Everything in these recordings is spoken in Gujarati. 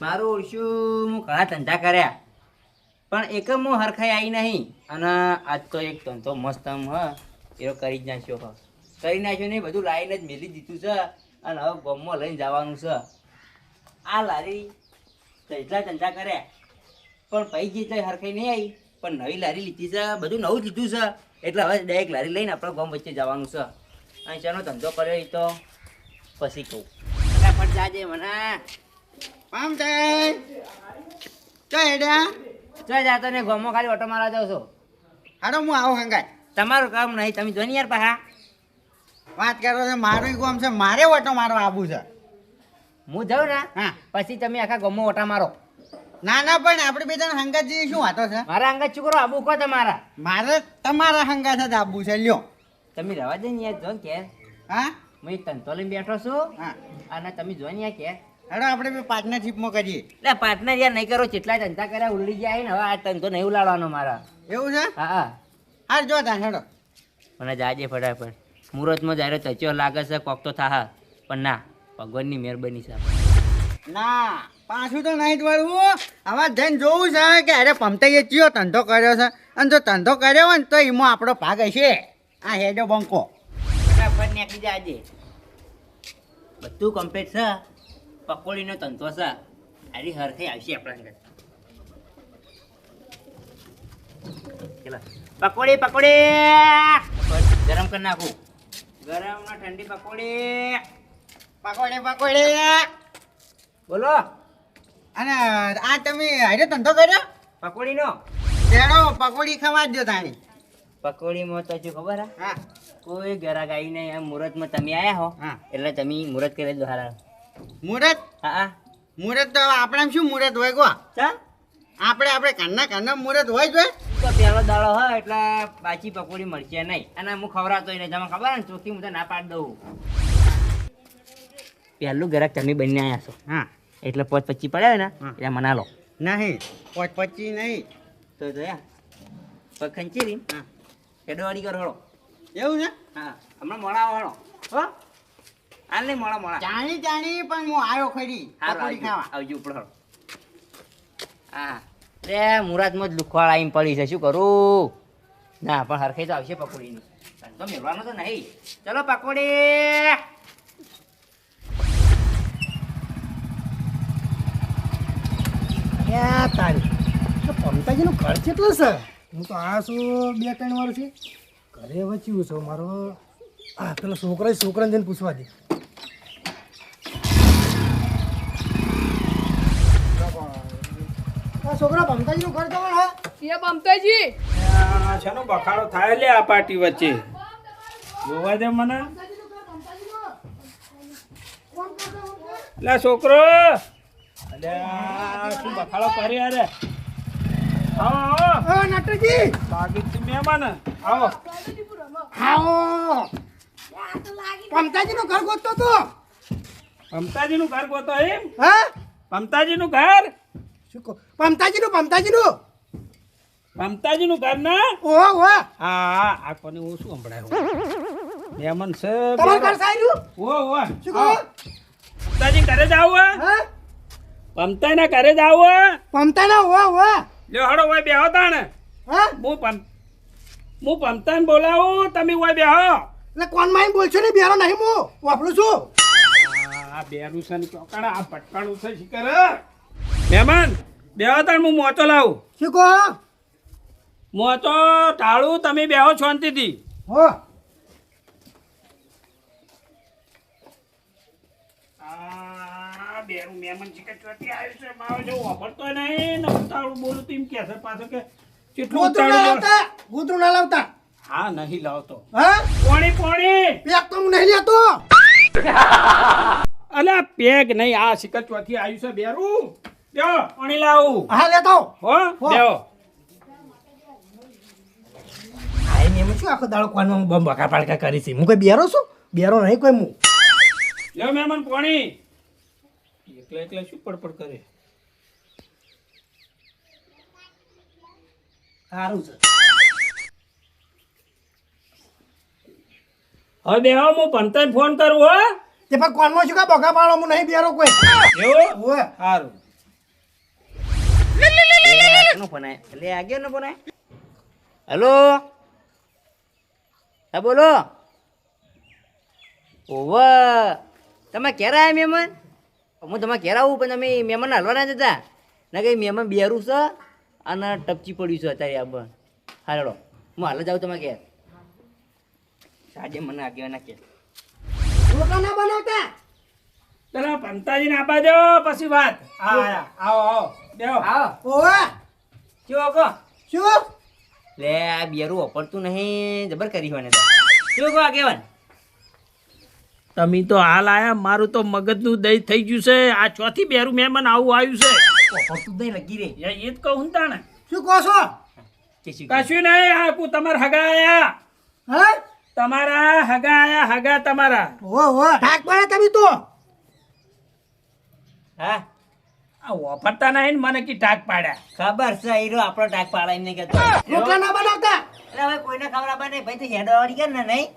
મારું ઓળશું હું ઘણા ધંધા કર્યા. પણ એક હું હરખાઈ આવી નહીં. અને આજ તો એક ધંધો મસ્ત આમ, હ એનો કરી જ નાખ્યો, હ. કરી નાખ્યો નહીં, બધું લાઈને જ મેલી દીધું છે. અને હવે ગોમમાં લઈને જવાનું છે. આ લારી જેટલા ધંધા કર્યા, પણ પૈ જે તો હરખાઈ નહીં આવી પણ નવી લારી લીધી છે. બધું નવું જ લીધું છે. એટલે હવે ડાયરેક્ટ લારી લઈને આપણે ગમ વચ્ચે જવાનું છે. અહીં ચાનો ધંધો કર્યો એ તો પછી કહું. ફટાફટ જાજે મને. પામ છે ચો હેડ્યા ચાલ જાતો ને ગોમો ખાલી ઓટો મારવા જાવ છો. હાડો હું આવું હંગાય. તમારું કામ નહીં તમે જો યાર પાહા વાત કરો છો મારું ગોમ છે મારે ઓટો મારવા આવું છે. હું જાઉં ને હા. પછી તમે આખા ગોમો ઓટા મારો. ના ના પણ આપણે બે જણ હંગાત જઈએ શું વાતો છે? મારા અંગત છોકરો આબુ કહો તમારા. મારે તમારા હંગાત જ આબુ છે લ્યો. તમે રહેવા દે ને યાર જો કે. હા? હું એક તંતો લઈને બેઠો છું. હા. અને તમે જો ને યાર કે હેડો આપણે બે પાર્ટનરશીપમાં કરીએ. એટલે પાર્ટનર યાર નહીં કરો જેટલા ધંધા કર્યા ઉલ્લી જાય ને હવે આ ધંધો નહીં ઉલાડવાનો મારા. એવું છે? હા હા. હાર જો તા હેડો. મને જાજે ફટાફટ. મુહૂર્તમાં જ્યારે તચ્યો લાગે છે કોક તો થા પણ ના ભગવાનની મહેરબાની છે ના પાછું તો નહીં જ વળવું હવે જઈને જોવું છે કે અરે પમતાઈએ ચિયો ધંધો કર્યો છે. અને જો ધંધો કર્યો હોય ને તો એમાં આપણો ભાગ હશે. આ હેડો બંકો. ફટાફટ નીકળી જાજે. બધું કમ્પ્લીટ છે? પકોડીનો ધંધો છે. આરી હરખી આવશે આપણા ઘરે. પેલા પકોડી પકોડી! ગરમ કરી નાખું. ગરમ ને ઠંડી પકોડી. પકોડે પકોડે! બોલો. અને આ તમે હેડો ધંધો કર્યો? પકોડીનો? તેડો પકોડી ખાવા દો તાણી. પકોડીમાં તો શું ખબર હા? કોઈ ગરાગ આવી નહીં આ મુહૂર્તમાં તમે આવ્યા હો? હા. એટલે તમે મુહૂર્ત કરી દો હારા. મુહૂર્ત હા મુહૂર્ત તો આપણે શું મુહૂર્ત હોય ગો. ચા? આપણે આપણે કાનના કાનના મુહૂર્ત હોય જોઈએ તો પહેલો દાડો હોય એટલે પાછી પકોડી મળશે નહીં. અને હું ખવડાવતો એને જમા ખબર ને ચોખ્ખી હું તો ના પાડી દઉં. પહેલું ગ્રાહક તમે બંને આવ્યા છો. હા. એટલે પોચ પચી પડે ને. એટલે મના લો નહીં પોચ પચી નહીં. તો જોયા પગ ખંચી રહી હા. એડો વાળી કરો એવું છે? હા હમણાં મોડા હળો હો? હાલ મોળા મોડા જાણી જાણી પણ હું આવ્યો ખરી. પકોડી આવજો ખાવા. આવજો ઉપર હળો હા. રે મુરાદ જ લુખવાળ આઈમ પડી છે. શું કરું? ના પણ હરખે તો આવશે પકોડીની. તો મેળવાનો તો નહીં. ચલો પકોડી. ક્યાં તારી. તો પમતાજીનું ઘર કેટલું છે? હું તો આ શું બે ત્રણ વર્ષથી. ઘરે વચ્યું છું મારો. આ પેલો છોકરા છોકરાને જઈને પૂછવા દે. છોકરા પમતાજીનું ઘર કેવું હે એ ભમતાજી છેનો બખાડો થાય લે આ પાર્ટી વચ્ચે. જોવા દે મને. લે છોકરો. અલ્યા શું બખાડો કરી અરે આવો આવો. આ નાટકજી બાગીથી મહેમાન. આવો. આવો. પમતાજીનું ઘર ગોતતો તો. મમતાજીનું ઘર ગોતો એમ? હા? મમતાજીનું ઘર? શું કહો? પમતાજીનું પમતાજીનું મમતાજીનું ઘર ના? ઓ ઓ. હા હા આ કોને હું શું સંભળાયું? મેમન છે તમારું ઘર સાર્યું ઓ ઓ. શું કહો? મમતાજી ઘરે જ આવું હા? મમતાના ઘરે જ આવું પમતાના ઓ ઓ. લ્યો હડો ઓય બેહો તાણે. હા? હું પમ હું પમતાને બોલાવું તમે ઓય બેહો. એટલે કોણમાં બોલશો ને? બેરો નહીં હું વાપરું છું. આ બેરું છે ને ચોકડા આ પટકાણું છે શીકર મહેમાન બેહો તાર હું મોચો લાવું. શું કહો? મોચો ટાળું તમે બેહો શાંતિથી. હો. આ બેરું મહેમાન શીકર ચોથી આવ્યું છે મારો જો વાપરતો નહીં. ને બોલું તેમ કે છે પાછો કે કેટલું બોલ- લાવતા ગોતરું ના લાવતા. હા નહીં લાવતો. હા? પોણી પોણી. પેક તો હું નહીં લેતો. અલા પેગ નહીં આ શિકર ચોથી આવ્યું છે બેરું. બેહો પાણી લાવું. હા લેતો. હો હો. બેહો આ એમ એમ શું આખો દાડો કોનમાં હું બમ બકા પાડકા કરી છે? હું કોઈ બેરો છું? બેરો નહીં કોઈ હું લ્યો મહેમાન પાણી. એકલા એકલા શું પડપડ કરે? સારું છે. હવે બેહો હું પંતાને ફોન કરું હો. તે પણ કોનમાં શું કા બકા પાડો હું નહીં બેરો કોઈ. એવું? ઓય સારું? એટલે આ ગયો ને ફોન હલો? હા બોલો. ઓવ. તમે ક્યારે આવ્યા મહેમાન? હું તમે ક્યારે આવું પણ તમે મહેમાન હલવાના જ હતા ના કંઈ મહેમાન બેરું છે અને ટપચી પડ્યું છે અત્યારે આ પણ હાલો હું હાલ જાઉં તમારે ઘેર. સાજે મને આગેવા ના કે ના બનાવતા? પેલા પંતાજીને આપા દો પછી વાત. હા હા, આવો આવો. બેહો. આવો. ઓવા. કેવો કહો શું? લે આ બેરું વાપરતું નહીં જબર કરી હોય ને કેવું કહો આગેવાન તમે તો હાલ આયા મારું તો મગજનું દહીં થઈ ગયું છે. આ ચોથી બેરું મહેમાન આવું આવ્યું છે. વાપરતું જ લગી રે એ જ કહું હું તાણે. શું કહો છો? કે શું કશું નહીં આ કુ તમારા હગા આયા. હા? તમારા હગા આયા હગા તમારા. ઓ ઓ ઢાક પડે તમે તો. હા? વાપરતા નહીં ને મને કી ટાક પાડ્યા. ખબર છે હીરો આપણો ટાક પાડા એમને કહેતો રોટલા ના બનાવતા. એટલે હવે કોઈને ખબર આપે નહીં. ભાઈ તો હેડો વાળી ને નહીં.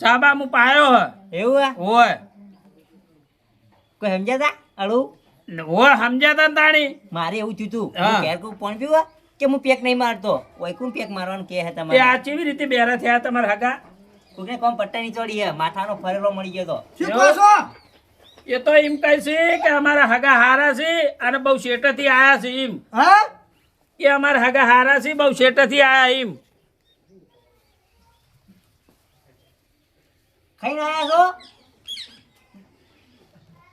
ચાબા હું પાયો હ. એવું હે? ઓય કોઈ સમજાતા? અળું? ઓય સમજાતા તાણી. મારે એવું થયું તું. ઘેર કોઈ પણ પીવા કે હું પેક નહીં મારતો? ઓય કોણ પેક મારવાનું કે હે તમારે? આ કેવી રીતે બેરા થયા તમારા હગા? કોઈને કોમ પટ્ટા ની ચોડી હે. માથાનો ફરેલો મળી ગયો તો. શું કહો છો? એ તો એમ કહે છે કે અમારા હગા હારા છે અને બહુ શેઠથી આયા છે એમ. હા? એ અમારા હગા હારા છે બહુ શેઠથી આયા એમ. ખાઈને આયા છો?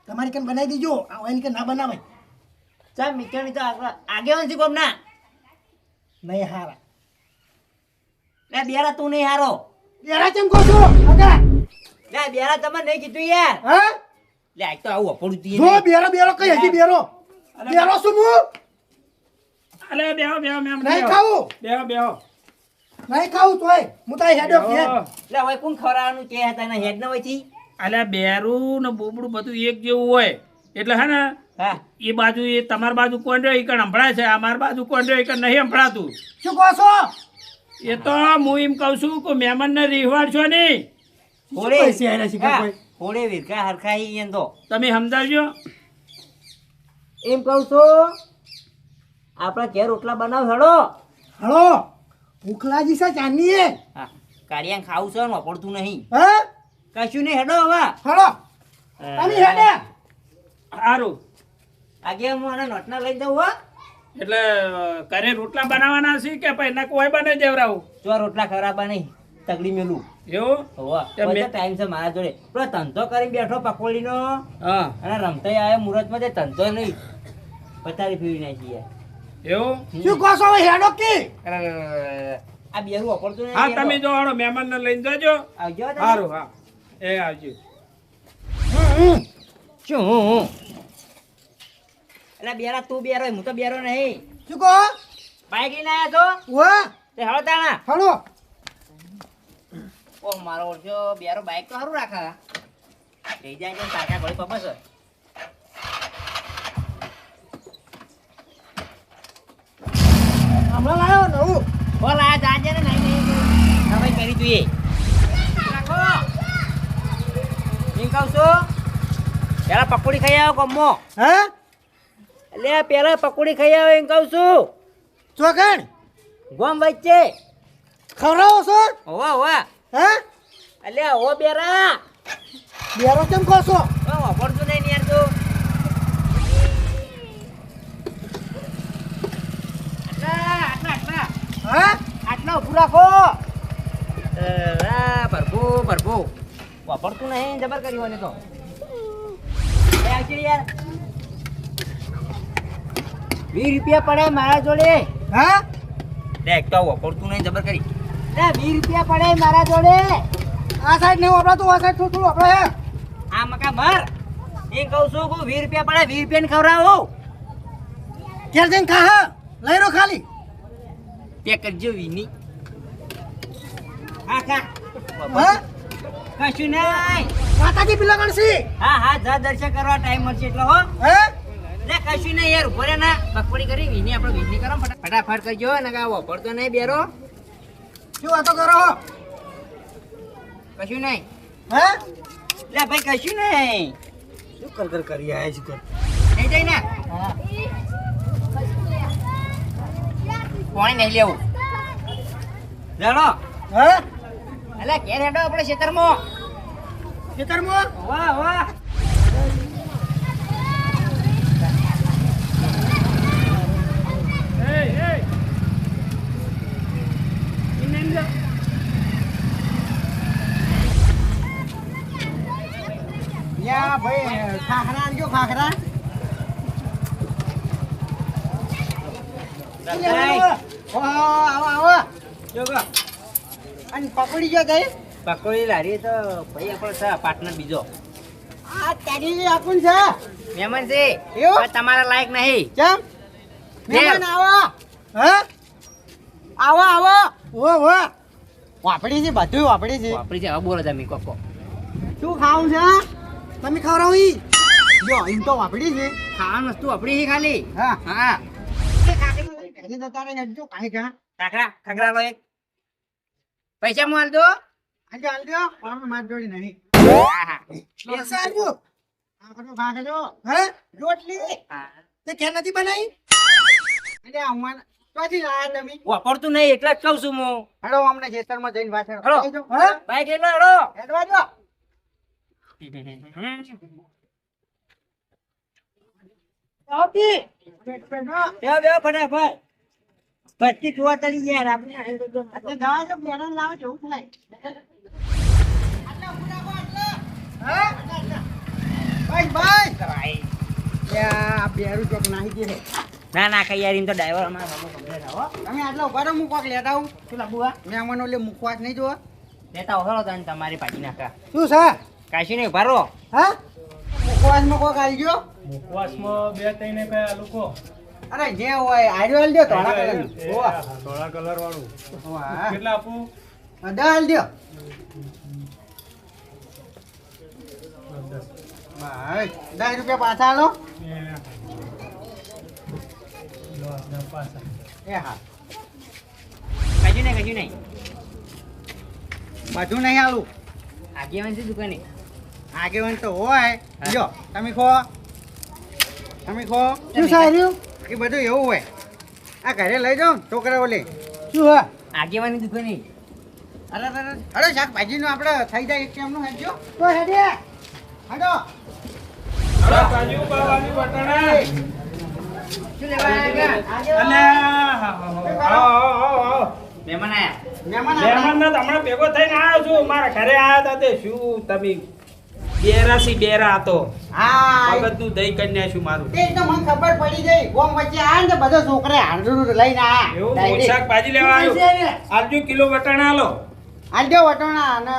તમારી કેમ બનાવી દીજો? આ કે ના બનાવે ચા મીઠાની તો આગળ આગેવાન છે કોમ ના નહીં હારા. લે બેરા તું નહીં હારો. બેરા કેમ કહો છો? આગા લે બેરા તમે નહીં કીધું યાર. હા? લે આ તો આવું અપડું તી જો બેરો બેરો કઈ હજી બેરો. બેરો શું હું? અલે બેહો બેહો મેમ નહીં ખાવું? બેહો બેહો. નહીં ખાવું તોય હું તારી હેડો કે બેહો. લે હવે કોણ ખવડાવવાનું કે હતા એના હેડ ન હોયથી અલે બેરું ને બોબડું બધું એક જેવું હોય. એટલે હે ને હા. એ બાજુ એ તમારી બાજુ કોણ રહ્યો? એ કણ સંભળાય છે? અમારી બાજુ કોણ રહ્યો? એ કણ નહીં સંભળાતું. શું કહો છો? એ તો હું એમ કહું છું કે મહેમાનને ને નહીં. હોળે પૈસે હારે શીખર હા, કોઈ? હોળે વિરકા હરખા ઈ એમ તો. તમે સમજાવજો. એમ કહું છું આપણા ઘેર રોટલા બનાવ હળો. હળો ભૂખ લાગી છે ચાંદની એ. કાળિયા ખાવું છે ને પડતું નહીં. હા? કશું નહીં હેડો હવે. હળો તમે હેડે. સારું આગે હું આને નોટના લઈ દઉં હો. એટલે ઘરે રોટલા બનાવવાના છે કે પછી કોઈ બને દેવરાવું? જો રોટલા ખરાબ નહીં તગડી મેલું. એવું? ટાઈમ છે મારા જોડે. પેલો ધંધો કરી બેઠો પકોડીનો. હા. અને રમતા આવે મુહૂર્તમાં તે ધંધો નહીં. પથારી ફેરવી નાખી એવું? શું કહો છો હેડો કે? આ બેરું વાપરતું નહીં હા તમે. જો હાલો મહેમાનને લઈને જજો. આવજો સારું હા. એ આવજો. શું હું હું? એટલે બેરા તું બેરો હું તો બેરો નહીં. શું કહો? બાઈક લઈને આવ્યા છો? હો તે હળો તાણા. હળો. ઓહ મારો ઓળખ્યો. બેરો બાઈક તો સારું રાખા. થઈ જાય છે કાકા ઘોડી છે. હમણાં લાવ્યો નવું. બોલ આ જાજે ને નહીં નહીં ભાઈ કરી જોઈએ. રાખો. એમ કહું છું પેલા પકોડી ખાઈ આવો કમો હા? એટલે પેલા પકોડી ખાઈ આવો એમ કહું છું. ચોકણ ગોમ વચ્ચે. ખવડાવો છો? હોવા હોવા. હા? અલ્યા હો બેરા. બેરો કેમ કહો છો ઓ વાપરતું નહીં યાર તું. આટલા ઉભું રાખો. ભરભો ભરભો વાપરતું નહીં જબર કરી હોય તો. યાર. વીસ રૂપિયા પડે મારા જોડે. હા? દેખ તો વાપરતું નહીં જબર કરી. લે 20 રૂપિયા પડે મારા જોડે. આ સાઈડ નહીં તો આ સાઈડ થોડું વાપરે આ મકા મર. એ કહું છું કે 20 રૂપિયા પડે 20 રૂપિયા ને ખવરાવો કેર જઈને ખા હા. લઈ રો ખાલી. તે કરજો વીની. હા ખા. હા? કશું નહીં. માતાજી પેલા ગણસી હા હા જા દર્શન કરવા ટાઈમ મળશે એટલો હો. હે? લે કશું નહીં યાર ઊભો રે ના. પકોડી કરી વીની આપણે વીની કરો ફટા- ફટાફટ. કરજો ને કા વાપરતો નહીં બેરો. શું વાતો કરો કશું નહીં. હે? લે ભાઈ કશું નહીં. શું કર કર કરી આયા છે કર નહીં જઈ ને કોણે નહીં લેવું? જાણો હે? એટલે કેર હેડો આપણે ખેતરમાં ખેતરમાં વાહ વાહ. યા ભાઈ ખાખરા આલજો ખાખરા. આવો આવો જોગો. અને પકડી જો ગઈ પકોડી લારી તો ભાઈ આપણો છે પાર્ટનર બીજો. આ તારી આપણ છે. મહેમાન છે. એવું? તમારા લાયક નહીં. કેમ? મહેમાન આવો. હા? આવો આવો. ઓ ઓ. વાપડી છે બધું વાપડી છે. વાપરી છે હવે બોલો તમે કોકો શું ખાવું છે તમે ખવડાવી જો એમ તો વાપડી છે. ખાવાનું વસ્તુ વાપડી છે ખાલી. હા. હા. પહેલી તો તારે હેડજો કાંઈ કાં કાકરા ખગરા લો એક પૈસા મોલ દો આજે હાલજો પણ માર જોડી નહીં. પૈસા રોટલી? તે ખેર નથી બનાવી? એટલે અમાર ક્યાંથી લાયા તમે વાપરતું નહીં એટલે જ કહું છું હું હેડો અમને ખેતરમાં જઈને પાછળ હેડો. બાઈક લઈ લો હેડો હેડવા જો આવતી. બેહો, બેહો, ફટાફટ પચી કુવા તળી ગયા આપણે એટલે દવા જો બેરણ લાવો જવું થાય ભાઈ ભાઈ કો, આટલા. હા? આટલા, આટલા. બસ, બસ. એ આ બેરું ચોક નાહી ગયું છે. ના ના કઈ યાર એમ તો ડ્રાઈવર અમારા બાબુ કમ્પ્લેટ હો. તમે આટલા ઊભા રહો, હું કોક લેતા આવું. શું લાગુઆ ઓલે એટલે જ નહીં જોવા. લેતા ઓહળો તને તમારી પાછી નાખા શું છે? કાશી નહીં ઊભા રહો. હા? મુખવાસમાં કોક આલજો મુખવાસમાં બે ત્રણ કઈ આલુ કો અરે જે હોય આજો આલ દો ધોળા. હા, ધોળા કલર વાળું. કેટલા આપું? દસ આલજો દસ. દસ રૂપિયા પાછા આલો. બધું નહીં આલું આગેવાન છે દુકાને આગેવાન તો હોય જો તમે ખો તમે ખો શું સાર્યું એ બધું એવું હોય આ ઘરે લઈ જાઓ છોકરાઓ લે શું હા. આગેવાની દુકાને અરે અરે અરે શાકભાજીનું આપણે થઈ જાય એક એમનું હેડજો તો હેડે હડો હવે કાજુ બાવાની વટાણા મહેમાન આયા. મહેમાન આપણા- મહેમાનને તો હમણાં ભેગો થઈને આવ્યો છું. મારા ઘરે આવ્યા હતા શું તમે બેરાસી બેરા હતો. હા. મગજનું દહીં કરી નાખ્યું મારું. તે તો મને ખબર પડી ગઈ. ગોમ વચ્ચે આ ને બધો છોકરા હાંડું લઈને એવું? શાકભાજી લેવા આવ્યો આલજો કિલો વટાણા આલો. આજો વટાણા અને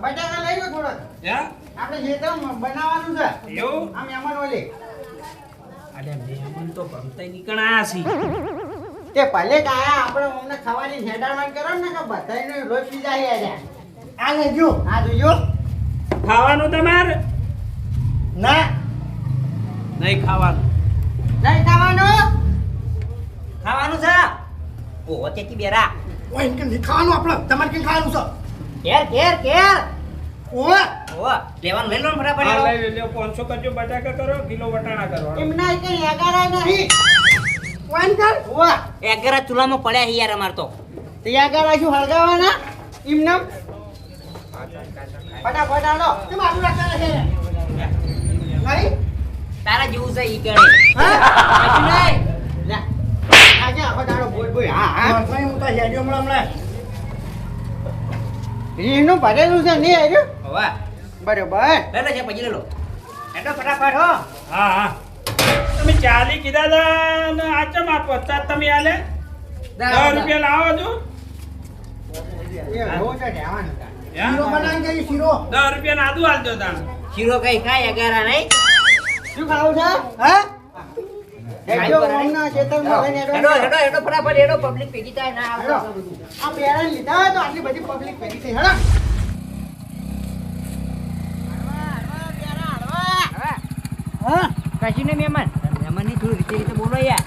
બટાકા લઈ લો થોડો હે? આપણે જે તો બનાવવાનું છે. એવું? આ મહેમાન ઓલે. અરે મહેમાન તો ભમતાઈ નીકળ્યા છે. તે ભલે કાયા આપણે અમને ખાવાની હેડાણ કરો ને કે બધાને રોજ પીઝા હેડ્યા આ લેજો આ જોજો ખાવાનું તમારે? ના. નહીં ખાવાનું. નહીં ખાવાનું. ખાવાનું છે? ઓહો કી બેરા. ઓય કે ખાવાનું આપણે? તમારે કે ખાવાનું છે? ઘેર ઘેર ઘેર. ઓય ઓહો લેવાનું લઈ લો ને હા, લઈ લ્યો પાંચસો કરજો બટાકા કરો કિલો વટાણા કરો એમના કઈ એગારા નહીં. કર? ઓવા. એક ચૂલામાં પડ્યા યાર અમાર તો. તે એગારા શું હળગાવાના? એમના ફટાફટ આલો. કેમ આટલું રાખતા છે? નહીં તારા જેવું છે ઈ કરે હા? નહીં. લે. આજે આખો દાડો બોલ બોલ. હા હા. હા હું તો હેડ્યો હમણાં હમણાં. રીહનું ભરેલું છે નહીં આવ્યું ઓહો બરોબર. લઈ લો છે પછી લઈ લો. હેડો ફટાફટ હો. હા હા. તમે ચાલી કીધા હતા ને આ ચમ આપો. તાર તમે આલે. દસ રૂપિયા લાવો છો દસ રૂપિયા આદુ આલજો તાણ શીરો કઈ ખાય અગારા નહીં? શું ખાવું છે? હા? હેડો હેડો. હેડો. હેડો ફટાફટ હેડો પબ્લિક ભેગી થાય ના આ પેરા લીધા તો આટલી બધી પબ્લિક ભેગી થઈ હેડો. હા. કશું નહીં મહેમાન. મહેમાનની થોડી રીતે રીતે બોલો યાર.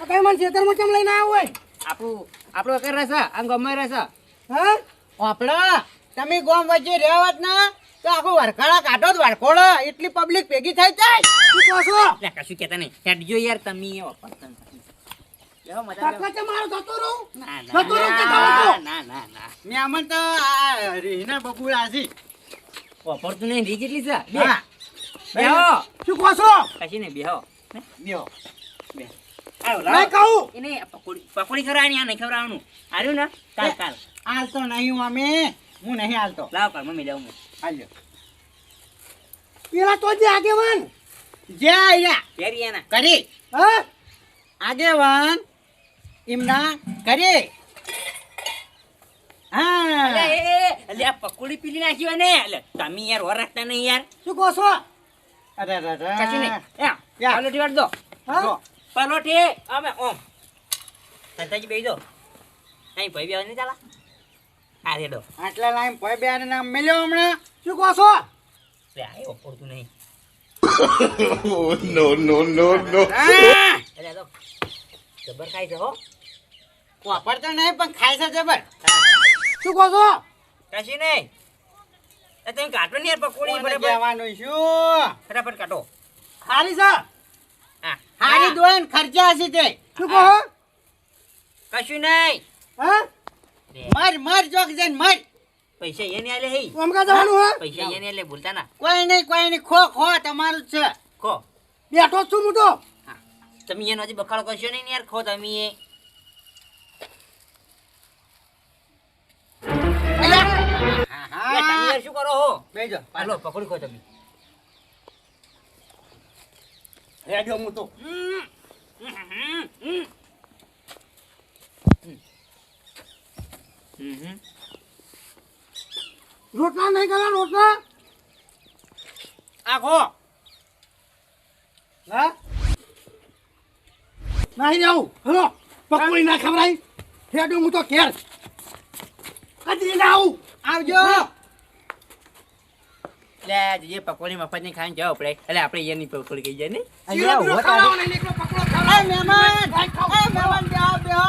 આ કઈ મને ખેતરમાં કેમ લઈને આવ્યો હોય? આપણું આપણું અકર રહેશે આ ગમે રહેશે. હા? આપણા તમે ગોમ વચ્ચે રહેવત ના તો આખું વરખાડા કાઢો જ વરખોડો એટલી પબ્લિક ભેગી થઈ જાય. શું કહો છો? એટલે કશું કહેતા નહીં. હેડજો યાર તમે એ મજા ટકલા મારો ના, ના, જતો રહું કે ના, જતો? ના, ના, ના. મેમન તો આ રીના બબુડા છે. વાપરતું નહીં, રીત એટલી છે. બેહો. શું કહો છો કશી નહીં, બેહો. બેહો નહીં લાવો. કહું એને પકોડી પકોડી ખવડાવવાની, આ નહીં ખવડાવવાનું. હાર્યું ને? કાલ, કાલ. હાલતો નહીં અમે હું નહીં હાલતો લાવ કાલ, મમ્મી લાવું હું. પેલા તો જે આગેવાન જે આયા એના. કરી હા આગેવાન એમના કરી હા એ, એ, અલે, પકોડી પીલી નાખી હોય ને અલે, તમે યાર ઓર રાખતા નહીં યાર શું કહો છો અરે અરે અરે. કશું નહીં. પલોઠી વાળ દો. હા? જો. પલોઠી અમે ઓમ. સંતાજી બેસી દો. અહીં ભાઈ બેવા નહીં ચાલા હા રેડો આટલા લાઈન ભાઈ બેન નામ મેલ્યો હમણાં? શું કહો છો? લે નહીં. No, નો નો no. હા? એટલે જબર ખાય છે હો. વાપરતો નહીં પણ ખાય છે જબર. શું કહો છો? કશી નહીં. એ તમે કાઢો ને પકોડી બરાબર? કહેવાનું શું ફટાફટ કાઢો. હારી છે? હારી દોન ખર્ચા હશે તે. શું કહો? કશું નહીં. હા? માર મર જોક જન મર. પૈસા એને આલે હે. અમકા જવાનું હે? પૈસા એને આલે ભૂલતા ના. કોઈ નહીં કોઈ નહીં. ખો ખો તમારું છે. ખો. બેઠો છું હું તો. તમે એનો હજી બખાડો કરશો નહીં યાર? ખો તમે હા તમે શું કરો હો? બેજો હાલો પકોડી ખો તમે. રેડિયો હું તો. રોટલા નહીં કરા રોટલા? આખો હા? નહીં જાઉં. હલો પકોડી ના ખવડાવી રેડિયો હું તો ઘેર. કદી ના આવું. આવજો. લે જે પકોડી મફતની ખાઈને જાઓ આપણે. એટલે આપણે એની પકોડી કહી જાય ને? શીરો બીરો ખવડાવો નહીં, એકલો પકોડો ખવડાવો. એ મહેમાન એ મહેમાન બેહો બેહો.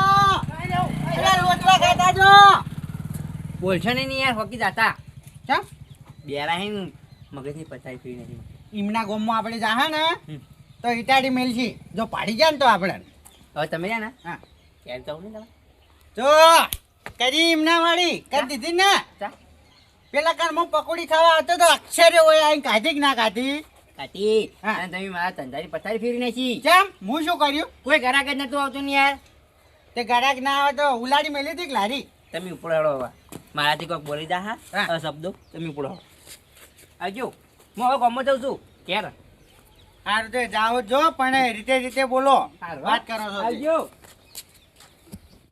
અરે રોટલા ખાતા જો. બોલશો ને નહીં યાર હોકી જાતા. ચમ? બેરા હે મગજની પથારી ફરી નથી. ઈમના ગોમમાં આપણે જાહા ને. તો ઇટાડી મેલશી. જો પાડી જાય ને તો આપણે. હવે તમે જા ને? હા. ક્યારે જાવ ને તમે? જો. કરી ના વાળી? કરી દીધી ને? પેલા કાલ હું પકોડી ખાવા આવતો તો અક્ષરે હોય આઈ કાઢી કે ના કાઢી? કાટી હા. તમે મારા ધંધારી પથારી ફેરી નાખી. કેમ? હું શું કર્યું? કોઈ ઘરાક જ નતું આવતું ને યાર. તે ગરાક ના આવે તો ઉલાડી મેલી હતી લારી? તમે ઉપડાડો હવે. મારાથી કોઈક બોલી દા હા. શબ્દો. તમે ઉપડાડો આવજો. હું હવે ગમો જાઉં છું. ક્યારે હારું તો જાઓ જો પણ રીતે રીતે બોલો. વાત કરો છો. આવજો.